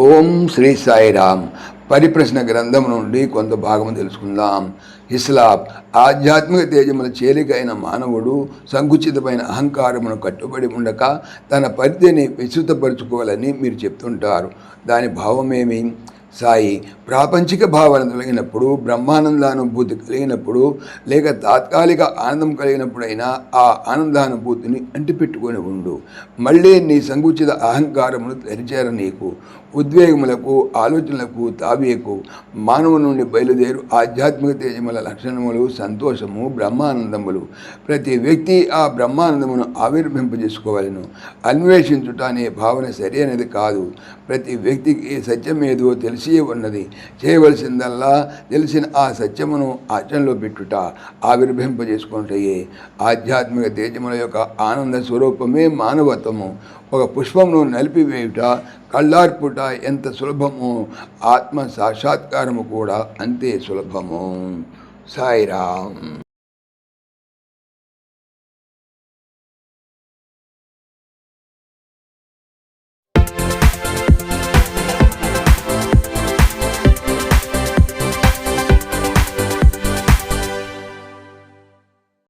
ఓం శ్రీ సాయిరామ్. పరిప్రశ్న గ్రంథం నుండి కొంత భాగం తెలుసుకుందాం. ఇస్లాం ఆధ్యాత్మిక తేజముల చేరికైన మానవుడు సంకుచితమైన అహంకారమును కట్టుబడి ఉండక తన పరిధిని విస్తృతపరుచుకోవాలని మీరు చెప్తుంటారు. దాని భావమేమి? సాయి ప్రాపంచిక భావన కలిగినప్పుడు బ్రహ్మానందానుభూతి కలిగినప్పుడు లేక తాత్కాలిక ఆనందం కలిగినప్పుడైనా ఆ ఆనందానుభూతిని అంటిపెట్టుకొని ఉండు. మళ్ళీ నీ సంకుచిత అహంకారమును తెరిచార నీకు. ఉద్వేగములకు ఆలోచనలకు తావేకు మానవు నుండి బయలుదేరు ఆధ్యాత్మిక తేజముల లక్షణములు సంతోషము బ్రహ్మానందములు. ప్రతి వ్యక్తి ఆ బ్రహ్మానందమును ఆవిర్భింపజేసుకోవాలను అన్వేషించుట అనే భావన సరి అనేది కాదు. ప్రతి వ్యక్తికి సత్యం ఏదో తెలిసి ఉన్నది చేయవలసిందల్లా తెలిసిన ఆ సత్యమును ఆచరణలో పెట్టుట ఆవిర్భింపజేసుకుంటాయి ఆధ్యాత్మిక తేజముల యొక్క ఆనంద స్వరూపమే మానవత్వము. ఒక పుష్పమును నలిపివేయుట కళ్ళార్పుట ఎంత సులభము? ఆత్మ సాక్షాత్కారము కూడా అంతే సులభము. సాయిరామ్.